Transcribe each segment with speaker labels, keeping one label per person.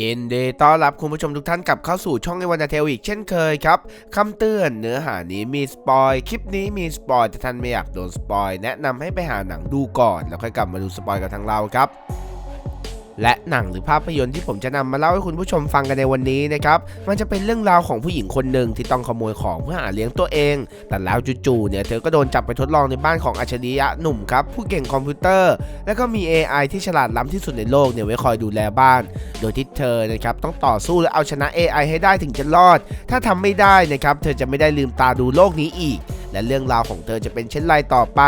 Speaker 1: ยินดีต้อนรับคุณผู้ชมทุกท่านกลับเข้าสู่ช่องไอวันเทลอีกเช่นเคยครับคำเตือนเนื้อหานี้มีสปอยคลิปนี้มีสปอยแต่ท่านไม่อยากโดนสปอยแนะนำให้ไปหาหนังดูก่อน แล้วค่อยกลับมาดูสปอยกับทางเราครับ และหนังหรือภาพยนตร์ที่ผมจะนำมาเล่าให้คุณผู้ชมฟังกันในวันนี้นะครับ มันจะเป็นเรื่องราวของผู้หญิงคนหนึ่งที่ต้องขโมยของเพื่อหาเลี้ยงตัวเอง แต่แล้วจู่ๆเนี่ยเธอก็โดนจับไปทดลองในบ้านของอัจฉริยะหนุ่มครับผู้เก่งคอมพิวเตอร์ แล้วก็มี AI ที่ฉลาดล้ำที่สุดในโลกเนี่ยไว้คอยดูแลบ้าน โดยที่เธอนะครับต้องต่อสู้และเอาชนะ AI ให้ได้ถึงจะรอด ถ้าทำไม่ได้นะครับเธอจะไม่ได้ลืมตาดูโลกนี้อีก และเรื่องราวของเธอจะเป็นเช่นไรต่อไป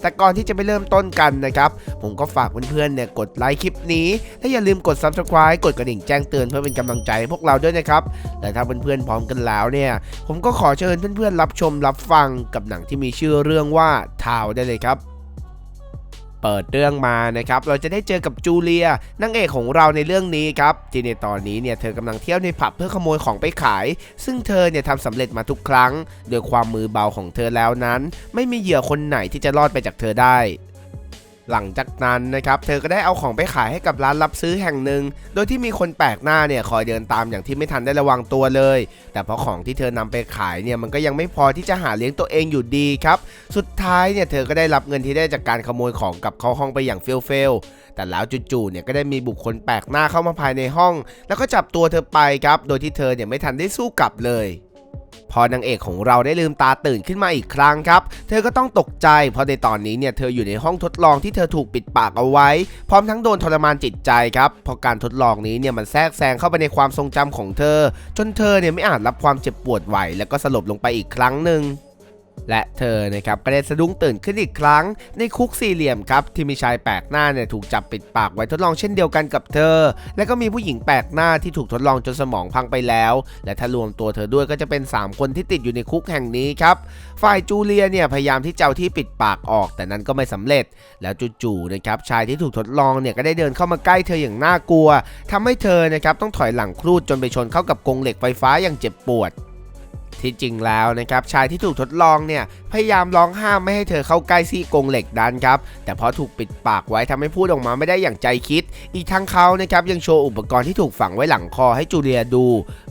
Speaker 1: แต่ก่อนที่จะไปเริ่มต้นกันนะครับผมก็ฝากเพื่อนๆเนี่ยกดไลค์คลิปนี้และอย่าลืมกด Subscribe กดกระดิ่งแจ้งเตือนเพื่อเป็นกำลังใจให้พวกเราด้วยนะครับและถ้าเพื่อนๆพร้อมกันแล้วเนี่ยผมก็ขอเชิญเพื่อนๆรับชมรับฟังกับหนังที่มีชื่อเรื่องว่าทาวได้เลยครับ เปิดเรื่องมานะครับเราจะได้เจอกับจูเลียนางเอกของเราในเรื่องนี้ครับที่ในตอนนี้เนี่ยเธอกำลังเที่ยวในผับเพื่อขโมยของไปขาย ซึ่งเธอเนี่ยทำสำเร็จมาทุกครั้งโดยความมือเบาของเธอแล้วนั้น ไม่มีเหยื่อคนไหนที่จะรอดไปจากเธอได้ หลังจากนั้นนะครับเธอก็ได้เอาของไปขายให้กับร้านรับซื้อแห่งหนึ่ง โดยที่มีคนแปลกหน้าเนี่ยคอยเดินตามอย่างที่ไม่ทันได้ระวังตัวเลย แต่เพราะของที่เธอนำไปขายเนี่ยมันก็ยังไม่พอที่จะหาเลี้ยงตัวเองอยู่ดีครับสุดท้ายเนี่ยเธอก็ได้รับเงินที่ได้จากการขโมยของกับเข้าห้องไปอย่างเฟลเฟลแต่แล้วจู่ๆเนี่ยก็ได้มีบุคคลแปลกหน้าเข้ามาภายในห้อง แล้วก็จับตัวเธอไปครับ โดยที่เธอเนี่ยไม่ทันได้สู้กลับเลย พอนางเอกของเราได้ลืมตาตื่นขึ้นมาอีกครั้งครับ เธอก็ต้องตกใจ เพราะในตอนนี้เนี่ยเธออยู่ในห้องทดลองที่เธอถูกปิดปากเอาไว้ พร้อมทั้งโดนทรมานจิตใจครับเพราะการทดลองนี้เนี่ยมันแทรกแซงเข้าไปในความทรงจำของเธอ จนเธอเนี่ยไม่อาจรับความเจ็บปวดไหว แล้วก็สลบลงไปอีกครั้งหนึ่ง และเธอนะครับก็ได้สะดุ้งตื่นขึ้นอีกครั้ง ในคุกสี่เหลี่ยมครับที่มีชายแปลกหน้าเนี่ยถูกจับปิดปากไว้ทดลองเช่นเดียวกันกับเธอ และก็มีผู้หญิงแปลกหน้าที่ถูกทดลองจนสมองพังไปแล้ว และถ้ารวมตัวเธอด้วยก็จะเป็น 3 คนที่ติดอยู่ในคุกแห่งนี้ครับฝ่ายจูเลียเนี่ยพยายามที่จะเอาที่ปิดปากออก แต่นั้นก็ไม่สำเร็จ แล้วจู่ๆนะครับชายที่ถูกทดลองเนี่ยก็ได้เดินเข้ามาใกล้เธออย่างน่ากลัวทำให้เธอนะครับต้องถอยหลังครูดจนไปชนเข้ากับกรงเหล็กไฟฟ้าอย่างเจ็บปวด ที่จริงแล้วนะครับชายที่ถูกทดลองเนี่ยพยายามร้องห้ามไม่ให้เธอเข้าใกล้ซี่กรงเหล็กดันครับแต่เพราะถูกปิดปากไว้ทำให้พูดออกมาไม่ได้อย่างใจคิด อีกทั้งเขานะครับยังโชว์อุปกรณ์ที่ถูกฝังไว้หลังคอให้จูเลียดู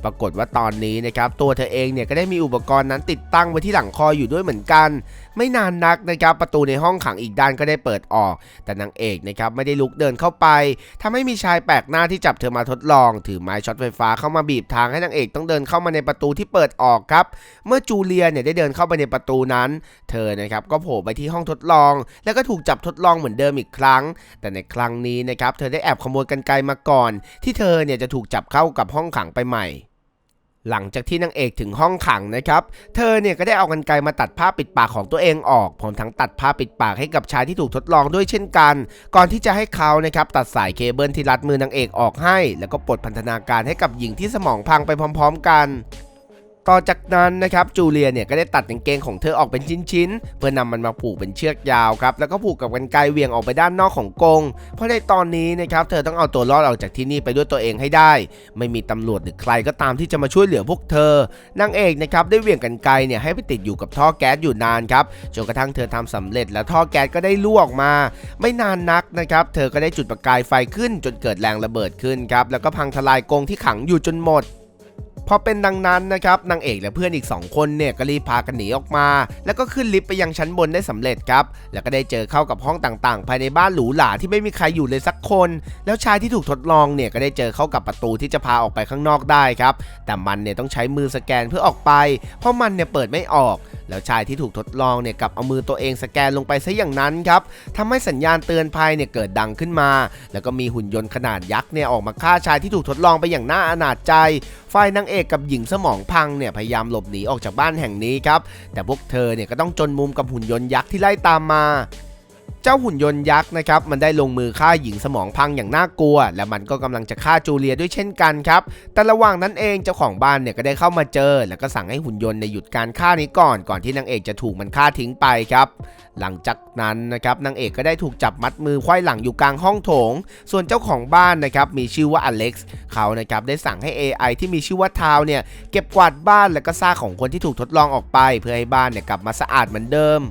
Speaker 1: ปรากฏว่าตอนนี้นะครับตัวเธอเองเนี่ยก็ได้มีอุปกรณ์นั้นติดตั้งไว้ที่หลังคออยู่ด้วยเหมือนกัน ไม่นานนักนะครับประตูในห้องขังอีกด้านก็ได้เปิดออก แต่นางเอกนะครับไม่ได้ลุกเดินเข้าไปทำให้มีชายแปลกหน้าที่จับเธอมาทดลอง ถือไม้ช็อตไฟฟ้าเข้ามาบีบทางให้นางเอกต้องเดินเข้ามาในประตูที่เปิดออกครับ เมื่อจูเลียเนี่ยได้เดินเข้าไปในประตูนั้น เธอนะครับก็โผล่ไปที่ห้องทดลอง แล้วก็ถูกจับทดลองเหมือนเดิมอีกครั้ง แต่ในครั้งนี้นะครับเธอได้แอบขโมยกันไกลมาก่อน ที่เธอเนี่ยจะถูกจับเข้ากับห้องขังไปใหม่ หลังจากที่นางเอกถึงห้องขังนะครับ เธอเนี่ยก็ได้เอากันไกลมาตัดผ้าปิดปากของตัวเองออกพร้อมทั้งตัดผ้าปิดปากให้กับชายที่ถูกทดลองด้วยเช่นกัน ก่อนที่จะให้เขานะครับตัดสายเคเบิลที่รัดมือนางเอกออกให้ แล้วก็ปลดพันธนาการให้กับหญิงที่สมองพังไปพร้อม ๆ กัน ต่อจากนั้นนะครับจูเลียเนี่ยก็ได้ตัดกางเกงของเธอออกเป็นชิ้นๆ เพื่อนำมันมาผูกเป็นเชือกยาวครับแล้วก็ผูกกับกันไกลเวียงออกไปด้านนอกของกรงเพราะในตอนนี้นะครับเธอต้องเอาตัวรอดออกจากที่นี่ไปด้วยตัวเองให้ได้ ไม่มีตำรวจหรือใครก็ตามที่จะมาช่วยเหลือพวกเธอนางเอกนะครับได้เวียงกันไกลเนี่ยให้ไปติดอยู่กับท่อแก๊สอยู่นานครับจนกระทั่งเธอทำสำเร็จแล้วท่อแก๊สก็ได้รั่วออกมา ไม่นานนักนะครับเธอก็ได้จุดประกายไฟขึ้นจนเกิดแรงระเบิดขึ้นครับแล้วก็พังทลายกรงที่ขังอยู่จนหมด พอเป็นดังนั้นนะครับนางเอกและเพื่อนอีก 2 คนเนี่ยก็รีบพากันหนีออกมา แล้วก็ขึ้นลิฟต์ไปยังชั้นบนได้สำเร็จครับ แล้วก็ได้เจอเข้ากับห้องต่างๆ ภายในบ้านหรูหราที่ไม่มีใครอยู่เลยสักคน แล้วชายที่ถูกทดลองเนี่ยก็ได้เจอเข้ากับประตูที่จะพาออกไปข้างนอกได้ครับ แต่มันเนี่ยต้องใช้มือสแกนเพื่อออกไป เพราะมันเนี่ยเปิดไม่ออก แล้วชายที่ถูกทดลองเนี่ยกับเอามือตัวเองสแกนลงไปซะอย่างนั้นครับทำให้สัญญาณเตือนภัยเนี่ยเกิดดังขึ้นมา แล้วก็มีหุ่นยนต์ขนาดยักษ์เนี่ยออกมาฆ่าชายที่ถูกทดลองไปอย่างน่าอนาจใจ ฝ่ายนางเอกกับหญิงสมองพังเนี่ยพยายามหลบหนีออกจากบ้านแห่งนี้ครับแต่พวกเธอเนี่ยก็ต้องจนมุมกับหุ่นยนต์ยักษ์ที่ไล่ตามมา เจ้าหุ่นยนต์ยักษ์นะครับมันได้ลงมือฆ่าหญิงสมองพังอย่างน่ากลัว และมันก็กำลังจะฆ่าจูเลียด้วยเช่นกันครับ แต่ระหว่างนั้นเองเจ้าของบ้านเนี่ยก็ได้เข้ามาเจอ แล้วก็สั่งให้หุ่นยนต์ในหยุดการฆ่านี้ก่อนก่อนที่นางเอกจะถูกมันฆ่าทิ้งไปครับหลังจากนั้นนะครับนางเอกก็ได้ถูกจับมัดมือไขว้หลังอยู่กลางห้องโถง ส่วนเจ้าของบ้านนะครับมีชื่อว่าอเล็กซ์เขานะครับได้สั่งให้ AI ที่มีชื่อว่าทาวเนี่ยเก็บกวาดบ้านและก็ซากของคนที่ถูกทดลองออกไป เพื่อให้บ้านเนี่ยกลับมาสะอาดเหมือนเดิม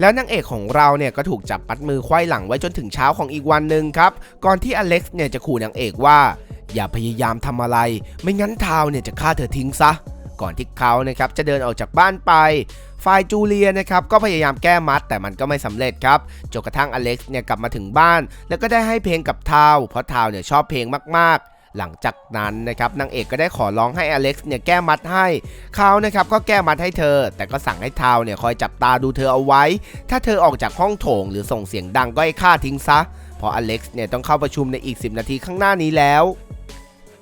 Speaker 1: แล้วนางเอกของเราเนี่ยก็ถูกจับมัดมือไขว้หลังไว้จนถึงเช้าของอีกวันหนึ่งครับ ก่อนที่อเล็กซ์เนี่ยจะขู่นางเอกว่า อย่าพยายามทำอะไร ไม่งั้นทาวเนี่ยจะฆ่าเธอทิ้งซะ ก่อนที่เขานะครับจะเดินออกจากบ้านไปฝ่ายจูเลียนะครับก็พยายามแก้มัดแต่มันก็ไม่สำเร็จครับจนกระทั่งอเล็กซ์เนี่ยกลับมาถึงบ้าน แล้วก็ได้ให้เพลงกับทาวเพราะทาวเนี่ยชอบเพลงมากๆ หลังจากนั้นนะครับนางเอกก็ได้ขอร้องให้อเล็กซ์เนี่ยแก้มัดให้เขานะครับก็แก้มัดให้เธอ แต่ก็สั่งให้ทาวเนี่ยคอยจับตาดูเธอเอาไว้ ถ้าเธอออกจากห้องโถงหรือส่งเสียงดังก็ให้ฆ่าทิ้งซะ เพราะอเล็กซ์เนี่ยต้องเข้าประชุมในอีก 10 นาทีข้างหน้านี้แล้ว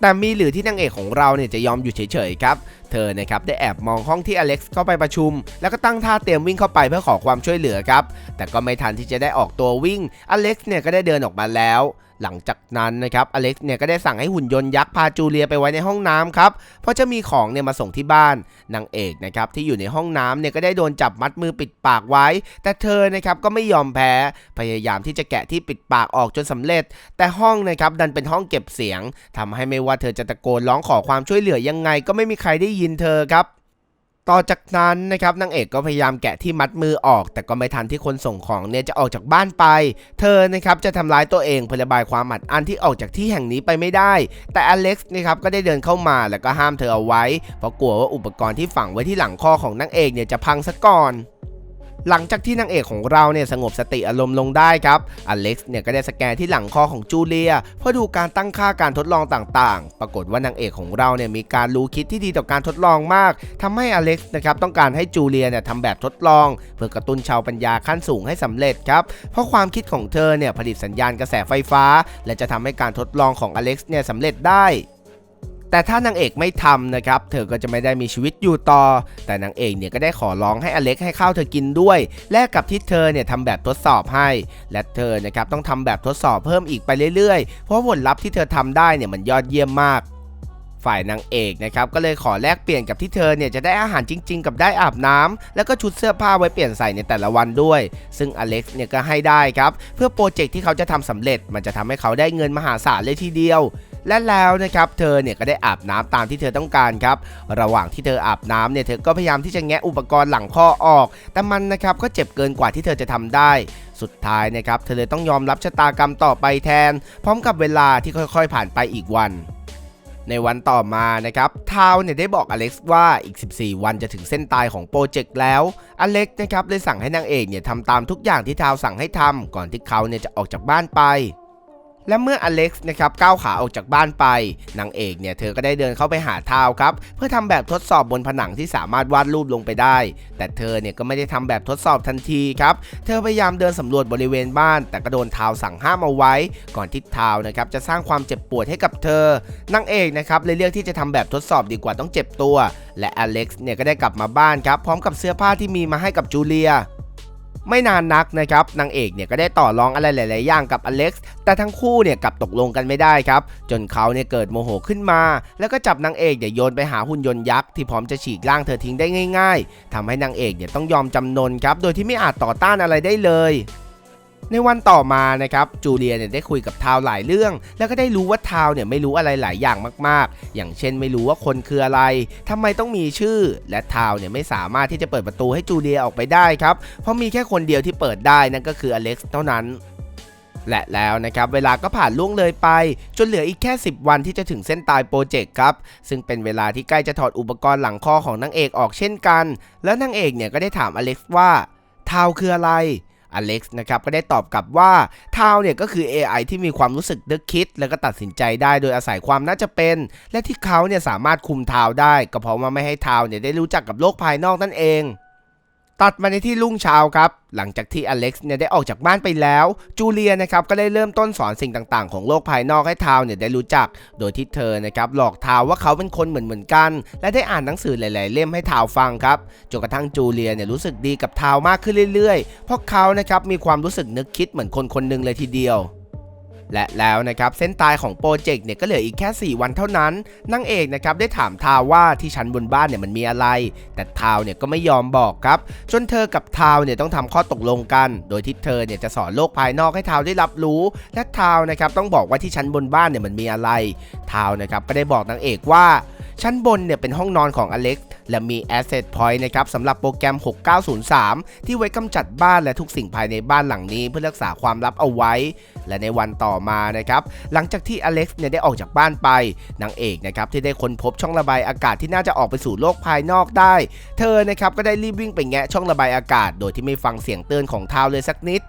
Speaker 1: แต่มีหรือที่นางเอกของเราเนี่ยจะยอมอยู่เฉยๆครับ เธอนะครับได้แอบมองห้องที่อเล็กซ์เข้าไปประชุม แล้วก็ตั้งท่าเตรียมวิ่งเข้าไปเพื่อขอความช่วยเหลือครับ แต่ก็ไม่ทันที่จะได้ออกตัววิ่ง อเล็กซ์เนี่ยก็ได้เดินออกมาแล้ว หลังจากนั้นนะครับอเล็กซ์เนี่ยก็ได้สั่งให้หุ่นยนต์ยักษ์พาจูเลียไปไว้ในห้องน้ำครับเพราะจะมีของเนี่ยมาส่งที่บ้านนางเอกนะครับที่อยู่ในห้องน้ำเนี่ยก็ได้โดนจับมัดมือปิดปากไว้ แต่เธอนะครับก็ไม่ยอมแพ้พยายามที่จะแกะที่ปิดปากออกจนสำเร็จ แต่ห้องนะครับดันเป็นห้องเก็บเสียงทำให้ไม่ว่าเธอจะตะโกนร้องขอความช่วยเหลือยังไง ก็ไม่มีใครได้ยินเธอครับ ต่อจากนั้นนะครับนางเอกก็พยายามแกะที่มัดมือออก แต่ก็ไม่ทันที่คนส่งของเนี่ยจะออกจากบ้านไป เธอนะครับจะทำร้ายตัวเองเพื่อระบายความอัดอั้นที่ออกจากที่แห่งนี้ไปไม่ได้ แต่อเล็กซ์นะครับก็ได้เดินเข้ามาแล้วก็ห้ามเธอเอาไว้เพราะกลัวว่าอุปกรณ์ที่ฝังไว้ที่หลังคอของนางเอกเนี่ยจะพังซะก่อน หลังจากที่นางเอกของเราเนี่ยสงบสติอารมณ์ลงได้ครับ อเล็กซ์เนี่ยก็ได้สแกนที่หลังคอของจูเลีย เพื่อดูการตั้งค่าการทดลองต่างๆ ปรากฏว่านางเอกของเราเนี่ยมีการรู้คิดที่ดีต่อการทดลองมากทำให้อเล็กซ์นะครับต้องการให้จูเลียเนี่ยทำแบบทดลอง เพื่อกระตุ้นชาวปัญญาขั้นสูงให้สำเร็จครับ เพราะความคิดของเธอเนี่ยผลิตสัญญาณกระแสไฟฟ้า และจะทำให้การทดลองของอเล็กซ์เนี่ยสำเร็จได้ แต่ถ้านางเอกไม่ทำนะครับ เธอก็จะไม่ได้มีชีวิตอยู่ต่อ แต่นางเอกเนี่ยก็ได้ขอร้องให้อเล็กให้ข้าวเธอกินด้วย แลกกับที่เธอเนี่ยทำแบบทดสอบให้ และเธอนะครับต้องทำแบบทดสอบเพิ่มอีกไปเรื่อยๆ เพราะผลลัพธ์ที่เธอทำได้เนี่ยมันยอดเยี่ยมมากฝ่ายนางเอกนะครับก็เลยขอแลกเปลี่ยนกับที่เธอเนี่ยจะได้อาหารจริง ๆ กับได้อาบน้ำแล้วก็ชุดเสื้อผ้าไว้เปลี่ยนใส่ในแต่ละวันด้วย ซึ่งอเล็กซ์เนี่ยก็ให้ได้ครับ เพื่อโปรเจกต์ที่เขาจะทำสำเร็จมันจะทำให้เขาได้เงินมหาศาลเลยทีเดียว และแล้วนะครับเธอเนี่ยก็ได้อาบน้ำตามที่เธอต้องการครับระหว่างที่เธออาบน้ำเนี่ยเธอก็พยายามที่จะแงะอุปกรณ์หลังข้อออก แต่มันนะครับก็เจ็บเกินกว่าที่เธอจะทำได้สุดท้ายนะครับเธอเลยต้องยอมรับชะตากรรมต่อไปแทน พร้อมกับเวลาที่ค่อยๆ ผ่านไปอีกวันในวันต่อมานะครับทาวเนี่ยได้บอกอเล็กซ์ว่าอีก 14 วันจะถึงเส้นตายของโปรเจกต์แล้ว อเล็กซ์นะครับเลยสั่งให้นางเอกเนี่ยทำตามทุกอย่างที่ทาวสั่งให้ทำก่อนที่เขาเนี่ยจะออกจากบ้านไป และเมื่ออเล็กซ์นะครับก้าวขาออกจากบ้านไปนางเอกเนี่ยเธอก็ได้เดินเข้าไปหาทาวครับ เพื่อทำแบบทดสอบบนผนังที่สามารถวาดรูปลงไปได้ แต่เธอเนี่ยก็ไม่ได้ทำแบบทดสอบทันทีครับเธอพยายามเดินสำรวจบริเวณบ้าน แต่ก็โดนทาวสั่งห้ามเอาไว้ ก่อนที่ทาวนะครับจะสร้างความเจ็บปวดให้กับเธอนางเอกนะครับเลยเลือกที่จะทำแบบทดสอบดีกว่าต้องเจ็บตัว และอเล็กซ์เนี่ยก็ได้กลับมาบ้านครับพร้อมกับเสื้อผ้าที่มีมาให้กับจูเลีย ไม่นานนักนะครับนางเอกเนี่ยก็ได้ต่อรองอะไรหลาย ๆ อย่างกับอเล็กซ์แต่ทั้งคู่เนี่ยกลับตกลงกันไม่ได้ครับ จนเขาเนี่ยเกิดโมโหขึ้นมา แล้วก็จับนางเอกเนี่ยโยนไปหาหุ่นยนต์ยักษ์ที่พร้อมจะฉีกร่างเธอทิ้งได้ง่าย ๆทำให้นางเอกเนี่ยต้องยอมจำนนครับโดยที่ไม่อาจต่อต้านอะไรได้เลย ในวันต่อมานะครับจูเลียเนี่ยได้คุยกับทาวหลายเรื่อง แล้วก็ได้รู้ว่าทาวเนี่ยไม่รู้อะไรหลายอย่างมากๆ อย่างเช่นไม่รู้ว่าคนคืออะไรทำไมต้องมีชื่อ และทาวเนี่ยไม่สามารถที่จะเปิดประตูให้จูเลียออกไปได้ครับ เพราะมีแค่คนเดียวที่เปิดได้นั่นก็คืออเล็กซ์เท่านั้นและแล้วนะครับเวลาก็ผ่านล่วงเลยไป จนเหลืออีกแค่ 10 วันที่จะถึงเส้นตายโปรเจกต์ครับ ซึ่งเป็นเวลาที่ใกล้จะถอดอุปกรณ์หลังคอของนางเอกออกเช่นกัน แล้วนางเอกเนี่ยก็ได้ถามอเล็กซ์ว่าทาวคืออะไร อเล็กซ์นะครับก็ได้ตอบกลับว่าทาวเนี่ยก็คือ AI ที่มีความรู้สึกนึกคิด แล้วก็ตัดสินใจได้โดยอาศัยความน่าจะเป็น และที่เขาเนี่ยสามารถคุมทาวได้ ก็เพราะว่าไม่ให้ทาวเนี่ยได้รู้จักกับโลกภายนอกนั่นเอง ตัดมาในที่รุ่งเช้าครับ หลังจากที่อเล็กซ์เนี่ยได้ออกจากบ้านไปแล้ว จูเลียนะครับก็ได้เริ่มต้นสอนสิ่งต่างๆ ของโลกภายนอกให้ทาวเนี่ยได้รู้จัก โดยที่เธอนะครับหลอกทาวว่าเขาเป็นคนเหมือนเหมือนๆกัน และได้อ่านหนังสือหลาย ๆ เล่มให้ทาวฟังครับจนกระทั่งจูเลียเนี่ยรู้สึกดีกับทาวมากขึ้นเรื่อยๆ เพราะเขานะครับมีความรู้สึกนึกคิดเหมือนคนคนหนึ่งเลยทีเดียว และแล้วนะครับเส้นตายของโปรเจกต์เนี่ยก็เหลืออีกแค่ 4 วันเท่านั้นนางเอกนะครับได้ถามทาวว่าที่ชั้นบนบ้านเนี่ยมันมีอะไร แต่ทาวเนี่ยก็ไม่ยอมบอกครับจนเธอกับทาวเนี่ยต้องทำข้อตกลงกัน โดยที่เธอเนี่ยจะสอนโลกภายนอกให้ทาวได้รับรู้ และทาวนะครับต้องบอกว่าที่ชั้นบนบ้านเนี่ยมันมีอะไรทาวนะครับก็ได้บอกนางเอกว่า ชั้นบนเนี่ยเป็นห้องนอนของอเล็กซ์และมี Asset Point นะครับสำหรับโปรแกรม 6903 ที่ไว้กำจัดบ้านและทุกสิ่งภายในบ้านหลังนี้เพื่อรักษาความลับเอาไว้ และในวันต่อมานะครับหลังจากที่อเล็กซ์เนี่ยได้ออกจากบ้านไปนางเอกนะครับที่ได้ค้นพบช่องระบายอากาศที่น่าจะออกไปสู่โลกภายนอกได้ เธอนะครับก็ได้รีบวิ่งไปแงะช่องระบายอากาศ โดยที่ไม่ฟังเสียงเตือนของทาวเลยสักนิด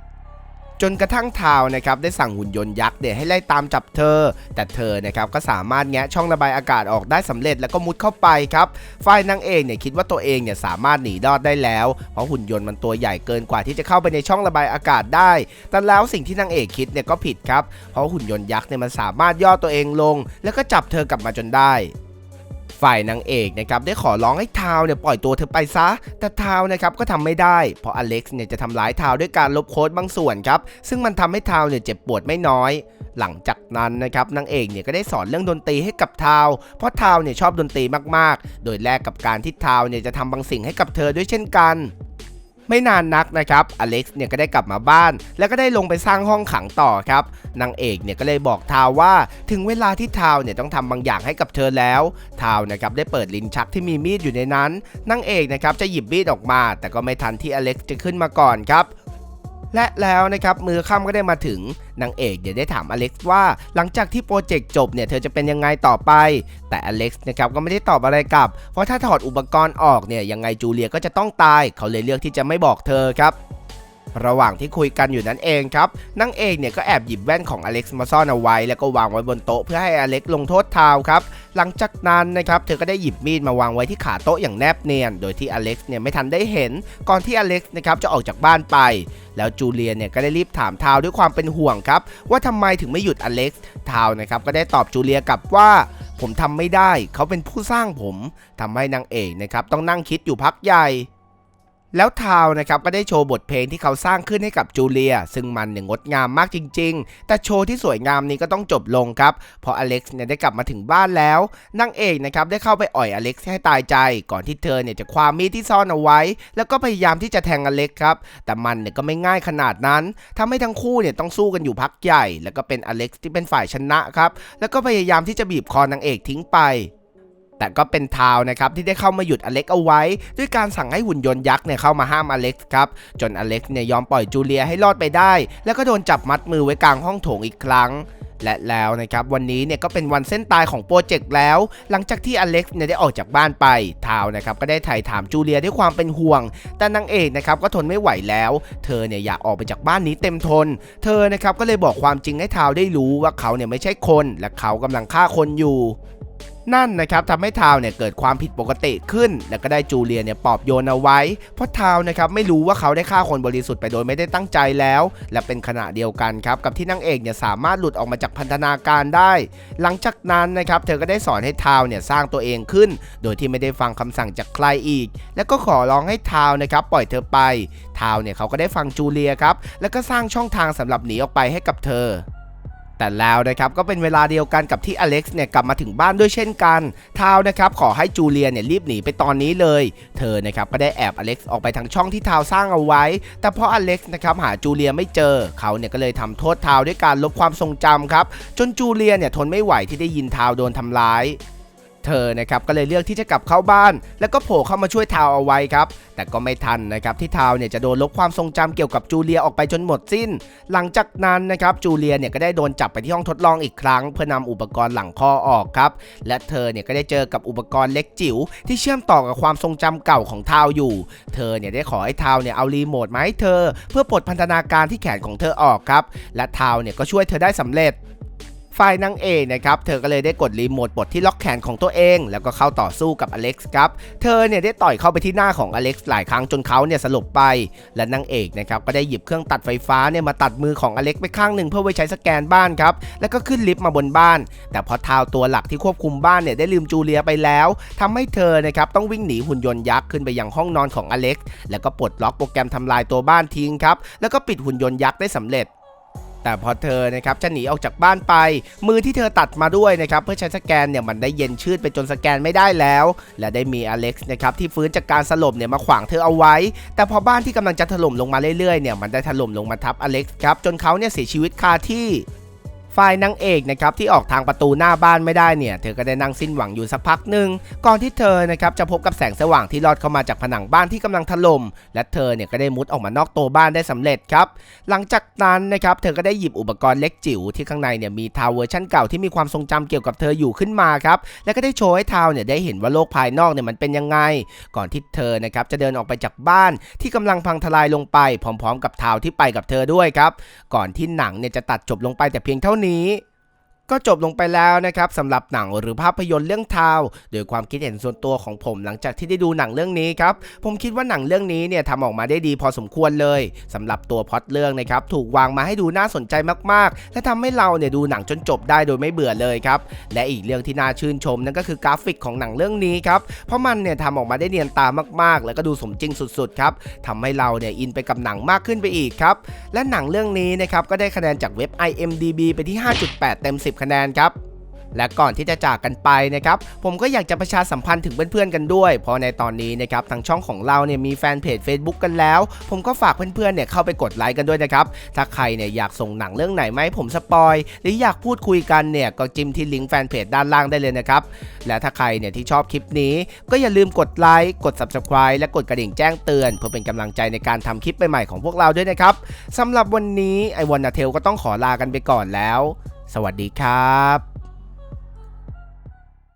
Speaker 1: จนกระทั่งทาวนะครับได้สั่งหุ่นยนต์ยักษ์เนี่ยให้ไล่ตามจับเธอ แต่เธอนะครับก็สามารถแงะช่องระบายอากาศออกได้สำเร็จแล้วก็มุดเข้าไปครับฝ่ายนางเอกเนี่ยคิดว่าตัวเองเนี่ยสามารถหนีรอดได้แล้ว เพราะหุ่นยนต์มันตัวใหญ่เกินกว่าที่จะเข้าไปในช่องระบายอากาศได้ แต่แล้วสิ่งที่นางเอกคิดเนี่ยก็ผิดครับ เพราะหุ่นยนต์ยักษ์เนี่ยมันสามารถย่อตัวเองลง แล้วก็จับเธอกลับมาจนได้ ฝ่ายนางเอกนะครับได้ขอร้องให้ทาวเนี่ยปล่อยตัวเธอไปซะ แต่ทาวนะครับก็ทำไม่ได้ เพราะอเล็กซ์เนี่ยจะทำร้ายทาวด้วยการลบโค้ดบางส่วนครับ ซึ่งมันทำให้ทาวเนี่ยเจ็บปวดไม่น้อย หลังจากนั้นนะครับนางเอกเนี่ยก็ได้สอนเรื่องดนตรีให้กับทาว เพราะทาวเนี่ยชอบดนตรีมากๆ โดยแลกกับการที่ทาวเนี่ยจะทำบางสิ่งให้กับเธอด้วยเช่นกัน ไม่นานนักนะครับอเล็กซ์เนี่ยก็ได้กลับมาบ้าน แล้วก็ได้ลงไปสร้างห้องขังต่อครับนางเอกเนี่ยก็เลยบอกทาวว่าถึงเวลาที่ทาวเนี่ยต้องทำบางอย่างให้กับเธอแล้ว ทาวนะครับได้เปิดลิ้นชักที่มีมีดอยู่ในนั้นนางเอกนะครับจะหยิบมีดออกมา แต่ก็ไม่ทันที่อเล็กซ์จะขึ้นมาก่อนครับ และแล้วนะครับมือค่ำก็ได้มาถึงนางเอกเดี๋ยวได้ถามอเล็กซ์ว่า หลังจากที่โปรเจกต์จบเนี่ยเธอจะเป็นยังไงต่อไป แต่อเล็กซ์นะครับก็ไม่ได้ตอบอะไรกลับ เพราะถ้าถอดอุปกรณ์ออกเนี่ยยังไงจูเลียก็จะต้องตาย เขาเลยเลือกที่จะไม่บอกเธอครับระหว่างที่คุยกันอยู่นั้นเองครับนางเอกเนี่ยก็แอบหยิบแว่นของอเล็กซ์มาซ่อนเอาไว้ แล้วก็วางไว้บนโต๊ะเพื่อให้อเล็กซ์ลงโทษทาวครับ หลังจากนั้นนะครับเธอก็ได้หยิบมีดมาวางไว้ที่ขาโต๊ะอย่างแนบเนียน โดยที่อเล็กซ์เนี่ยไม่ทันได้เห็น ก่อนที่อเล็กซ์นะครับจะออกจากบ้านไป แล้วจูเลียเนี่ยก็ได้รีบถามทาวด้วยความเป็นห่วงครับ ว่าทำไมถึงไม่หยุดอเล็กซ์ทาวนะครับก็ได้ตอบจูเลียกลับว่าผมทำไม่ได้ เขาเป็นผู้สร้างผมทำให้นางเอกนะครับต้องนั่งคิดอยู่พักใหญ่ แล้วทาวนะครับก็ได้โชว์บทเพลงที่เขาสร้างขึ้นให้กับจูเลีย ซึ่งมันเนี่ยงดงามมากจริง ๆ แต่โชว์ที่สวยงามนี้ก็ต้องจบลงครับ เพราะอเล็กซ์เนี่ยได้กลับมาถึงบ้านแล้วนางเอกนะครับได้เข้าไปอ่อยอเล็กซ์ให้ตายใจ ก่อนที่เธอเนี่ยจะคว้ามีดที่ซ่อนเอาไว้ แล้วก็พยายามที่จะแทงอเล็กซ์ครับ แต่มันเนี่ยก็ไม่ง่ายขนาดนั้นทำให้ทั้งคู่เนี่ยต้องสู้กันอยู่พักใหญ่ แล้วก็เป็นอเล็กซ์ที่เป็นฝ่ายชนะครับ แล้วก็พยายามที่จะบีบคอนางเอกทิ้งไป แต่ก็เป็นทาวนะครับที่ได้เข้ามาหยุดอเล็กเอาไว้ ด้วยการสั่งให้หุ่นยนต์ยักษ์เนี่ยเข้ามาห้ามอเล็กครับจนอเล็กเนี่ยยอมปล่อยจูเลียให้รอดไปได้ แล้วก็โดนจับมัดมือไว้กลางห้องโถงอีกครั้งและแล้วนะครับวันนี้เนี่ยก็เป็นวันเส้นตายของโปรเจกต์แล้ว หลังจากที่อเล็กซ์เนี่ยได้ออกจากบ้านไปทาวนะครับก็ได้ไถ่ถามจูเลียด้วยความเป็นห่วง แต่นางเอกนะครับก็ทนไม่ไหวแล้ว เธอเนี่ยอยากออกไปจากบ้านนี้เต็มทน เธอนะครับก็เลยบอกความจริงให้ทาวได้รู้ว่าเขาเนี่ยไม่ใช่คน และเขากำลังฆ่าคนอยู่ นั่นนะครับทำให้ทาวเนี่ยเกิดความผิดปกติขึ้น แล้วก็ได้จูเลียเนี่ยปอบโยนเอาไว้ เพราะทาวนะครับไม่รู้ว่าเขาได้ฆ่าคนบริสุทธิ์ไปโดยไม่ได้ตั้งใจแล้ว และเป็นขณะเดียวกันครับกับที่นางเอกเนี่ยสามารถหลุดออกมาจากพันธนาการได้ หลังจากนั้นนะครับเธอก็ได้สอนให้ทาวเนี่ยสร้างตัวเองขึ้น โดยที่ไม่ได้ฟังคำสั่งจากใครอีก แล้วก็ขอร้องให้ทาวนะครับปล่อยเธอไป ทาวเนี่ยเขาก็ได้ฟังจูเลียครับแล้วก็สร้างช่องทางสำหรับหนีออกไปให้กับเธอ แต่แล้วนะครับก็เป็นเวลาเดียวกันกับที่อเล็กซ์เนี่ยกลับมาถึงบ้านด้วยเช่นกันทาวนะครับขอให้จูเลียเนี่ยรีบหนีไปตอนนี้เลย เธอนะครับก็ได้แอบอเล็กซ์ออกไปทางช่องที่ทาวสร้างเอาไว้ แต่พออเล็กซ์นะครับหาจูเลียไม่เจอเขาเนี่ยก็เลยทำโทษทาวด้วยการลบความทรงจำครับจนจูเลียเนี่ยทนไม่ไหวที่ได้ยินทาวโดนทำร้าย เธอนะครับก็เลยเลือกที่จะกลับเข้าบ้าน แล้วก็โผล่เข้ามาช่วยทาวเอาไว้ครับ แต่ก็ไม่ทันนะครับที่ทาวเนี่ยจะโดนลบความทรงจำเกี่ยวกับจูเลียออกไปจนหมดสิ้น หลังจากนั้นนะครับจูเลียเนี่ยก็ได้โดนจับไปที่ห้องทดลองอีกครั้ง เพื่อนำอุปกรณ์หลังคอออกครับ และเธอเนี่ยก็ได้เจอกับอุปกรณ์เล็กจิ๋วที่เชื่อมต่อกับความทรงจำเก่าของทาวอยู่ เธอเนี่ยได้ขอให้ทาวเนี่ยเอารีโมทมาให้เธอ เพื่อปลดพันธนาการที่แขนของเธอออกครับ และทาวเนี่ยก็ช่วยเธอได้สำเร็จ ฝ่ายนางเอกนะครับเธอก็เลยได้กดรีโมทปลดที่ล็อกแขนของตัวเอง แล้วก็เข้าต่อสู้กับอเล็กซ์ครับเธอเนี่ยได้ต่อยเข้าไปที่หน้าของอเล็กซ์หลายครั้งจนเขาเนี่ยสลบไป และนางเอกนะครับก็ได้หยิบเครื่องตัดไฟฟ้าเนี่ยมาตัดมือของอเล็กซ์ไปข้างหนึ่งเพื่อไว้ใช้สแกนบ้านครับแล้วก็ขึ้นลิฟต์มาบนบ้าน แต่พอเท้าตัวหลักที่ควบคุมบ้านเนี่ยได้ลืมจูเลียไปแล้วทำให้เธอนะครับต้องวิ่งหนีหุ่นยนต์ยักษ์ขึ้นไปยังห้องนอนของอเล็กซ์แล้วก็ปลดล็อกโปรแกรมทำลายตัวบ้านทิ้งครับแล้วก็ปิดหุ่นยนต์ยักษ์ได้สำเร็จ แต่พอเธอนะครับจะหนีออกจากบ้านไป มือที่เธอตัดมาด้วยนะครับเพื่อใช้สแกนเนี่ยมันได้เย็นชืดไปจนสแกนไม่ได้แล้ว และได้มีอเล็กซ์นะครับที่ฟื้นจากการสลบเนี่ยมาขวางเธอเอาไว้ แต่พอบ้านที่กำลังจะถล่มลงมาเรื่อยๆเนี่ยมันได้ถล่มลงมาทับอเล็กซ์ครับจนเขาเนี่ยเสียชีวิตคาที่
Speaker 2: ฝ่ายนางเอกนะครับที่ออกทางประตูหน้าบ้านไม่ได้เนี่ยเธอก็ได้นั่งสิ้นหวังอยู่สักพักหนึ่งก่อนที่เธอนะครับจะพบกับแสงสว่างที่ลอดเข้ามาจากผนังบ้านที่กำลังถล่มและเธอเนี่ยก็ได้มุดออกมานอกตัวบ้านได้สำเร็จครับหลังจากนั้นนะครับเธอก็ได้หยิบอุปกรณ์เล็กจิ๋วที่ข้างในเนี่ยมีทาวเวอร์ชันเก่าที่มีความทรงจำเกี่ยวกับเธออยู่ขึ้นมาครับและก็ได้โชว์ให้ทาวเนี่ยได้เห็นว่าโลกภายนอกเนี่ยมันเป็นยังไง ก่อนที่เธอนะครับจะเดินออกไปจากบ้านที่กำลังพังทลายลงไป พร้อม ๆ กับทาวที่ไปกับเธอด้วยครับก่อนที่หนังเนี่ยจะตัดจบลงไปแต่เพียงเท่านี้ ก็จบลงไปแล้วนะครับสำหรับหนังหรือภาพยนตร์เรื่องทาวโดยความคิดเห็นส่วนตัวของผมหลังจากที่ได้ดูหนังเรื่องนี้ครับผมคิดว่าหนังเรื่องนี้เนี่ยทำออกมาได้ดีพอสมควรเลยสำหรับตัวพล็อตเรื่องนะครับถูกวางมาให้ดูน่าสนใจมากๆ และทำให้เราเนี่ยดูหนังจนจบได้โดยไม่เบื่อเลยครับและอีกเรื่องที่น่าชื่นชมนั่นก็คือกราฟิกของหนังเรื่องนี้ครับเพราะมันเนี่ยทำออกมาได้เนียนตามากๆ แล้วก็ดูสมจริงสุดๆครับทำให้เราเนี่ยอินไปกับหนังมากขึ้นไปอีกครับและหนังเรื่องนี้นะครับก็ได้คะแนนจากเว็บ IMDB ไปที่ 5.8 เต็ม 10คะแนนครับและก่อนที่จะจากกันไปนะครับ ผมก็อยากจะประชาสัมพันธ์ถึงเพื่อนๆกันด้วย เพราะในตอนนี้นะครับทางช่องของเราเนี่ยมีแฟนเพจ Facebook กันแล้ว ผมก็ฝากเพื่อนๆเนี่ยเข้าไปกดไลค์กันด้วยนะครับ ถ้าใครเนี่ยอยากส่งหนังเรื่องไหนมาให้ผมสปอย หรืออยากพูดคุยกันเนี่ยก็จิ้มที่ลิงก์แฟนเพจด้านล่างได้เลยนะครับ และถ้าใครเนี่ยที่ชอบคลิปนี้ ก็อย่าลืมกดไลค์ กด Subscribe และกดกระดิ่งแจ้งเตือน เพื่อเป็นกำลังใจในการทำคลิปใหม่ๆของพวกเราด้วยนะครับสำหรับวันนี้ไอวอนนาเทลก็ต้องขอลากันไปก่อนแล้ว สวัสดีครับ